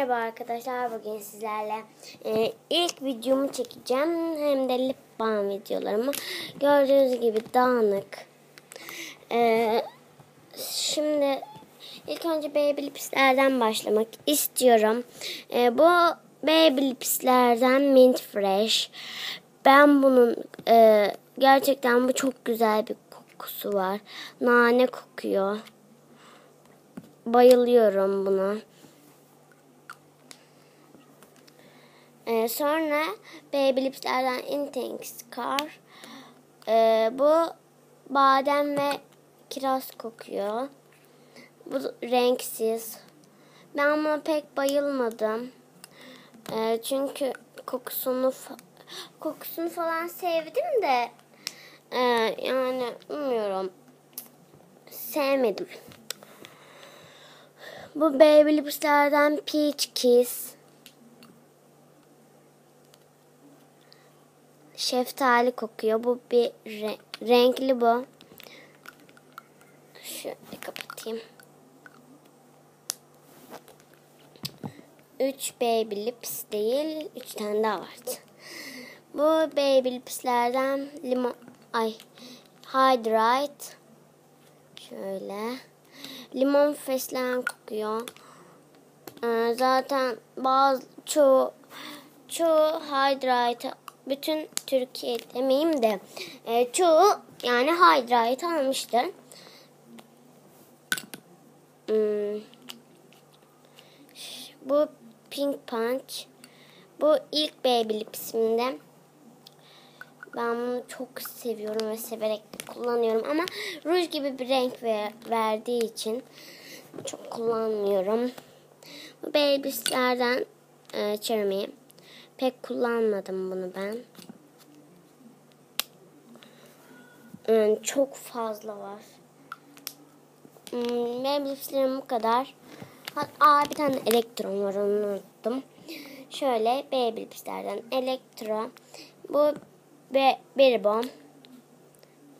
Merhaba arkadaşlar bugün sizlerle e, ilk videomu çekeceğim. Hem de lip balm videolarımı. Gördüğünüz gibi dağınık. E, şimdi ilk önce baby lipslerden başlamak istiyorum. E, bu baby lipslerden mint fresh. Ben bunun e, gerçekten bu çok güzel bir kokusu var. Nane kokuyor. Bayılıyorum buna Ee, sonra Baby Lips'lerden Intense Car. Ee, bu badem ve kiraz kokuyor. Bu renksiz. Ben buna pek bayılmadım. Ee, çünkü kokusunu kokusunu falan sevdim de e, yani bilmiyorum sevmedim. Bu Baby Lips'lerden Peach Kiss. Şeftali kokuyor. Bu bir re renkli bu. Şöyle kapatayım. 3 baby lips değil, 3 tane daha vardı. Bu baby lipslerden limon ay hydrate şöyle limon fesleğen kokuyor. Ee, zaten bazı çoğu çoğu hydrate bütün Türkiye demeyeyim de e, çoğu yani Hydrate almıştır. Hmm. Bu Pink Punch. Bu ilk Baby Lips'imde. Ben bunu çok seviyorum ve severek kullanıyorum ama ruj gibi bir renk ver, verdiği için çok kullanmıyorum. Bu Baby Lips'lerden e, Cherry Pek kullanmadım bunu ben. Yani çok fazla var. Hmm, benim lipslerim bu kadar. Aa bir tane elektron var unuttum. Şöyle baby lipslerden elektro. Bu be, berry bomb.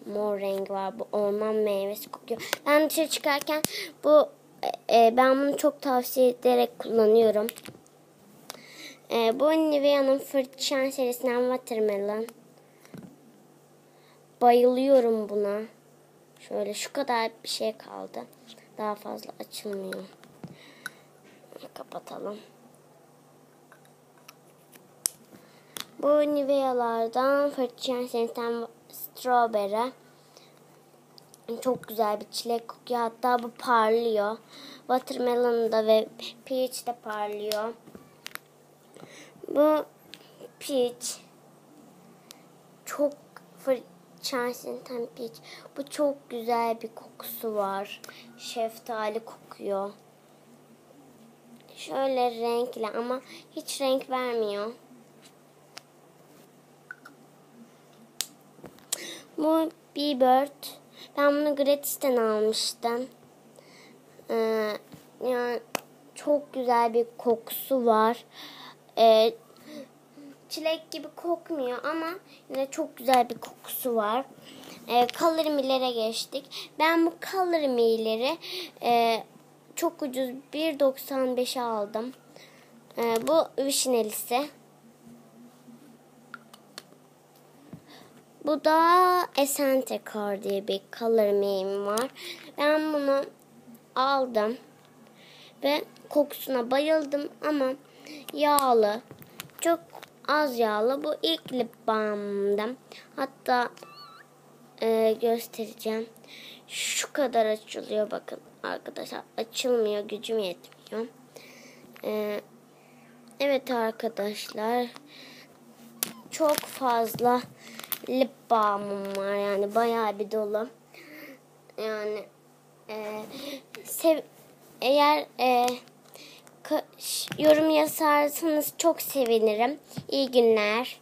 Mor rengi var. Bu orman meyvesi kokuyor. Ben dışarı çıkarken bu e, e ben bunu çok tavsiye ederek kullanıyorum. Ee, bu Nivea'nın fırçan serisinden Watermelon. Bayılıyorum buna. Şöyle şu kadar bir şey kaldı. Daha fazla açılmıyor. Kapatalım. Bu Nivea'lardan fırçan serisinden Strawberry. Çok güzel bir çilek kokuyor. Hatta bu parlıyor. Watermelon da ve peach de parlıyor. Bu peach çok Charleston peach. Bu çok güzel bir kokusu var. Şeftali kokuyor. Şöyle renkli ama hiç renk vermiyor. Bu Bieber't. Ben bunu gratisten almıştım. Ee, yani çok güzel bir kokusu var e, çilek gibi kokmuyor ama yine çok güzel bir kokusu var. E, Color Miller'e geçtik. Ben bu Color Miller'i e, çok ucuz 1.95'e aldım. E, bu vişnelisi. Bu da Essence Car diye bir Color Miller'im var. Ben bunu aldım ve kokusuna bayıldım ama yağlı. Çok az yağlı. Bu ilk lip balm'da. Hatta e, göstereceğim. Şu kadar açılıyor bakın arkadaşlar. Açılmıyor. Gücüm yetmiyor. E, evet arkadaşlar. Çok fazla lip balmım var. Yani bayağı bir dolu. Yani e, sev eğer e, yorum yazarsanız çok sevinirim. İyi günler.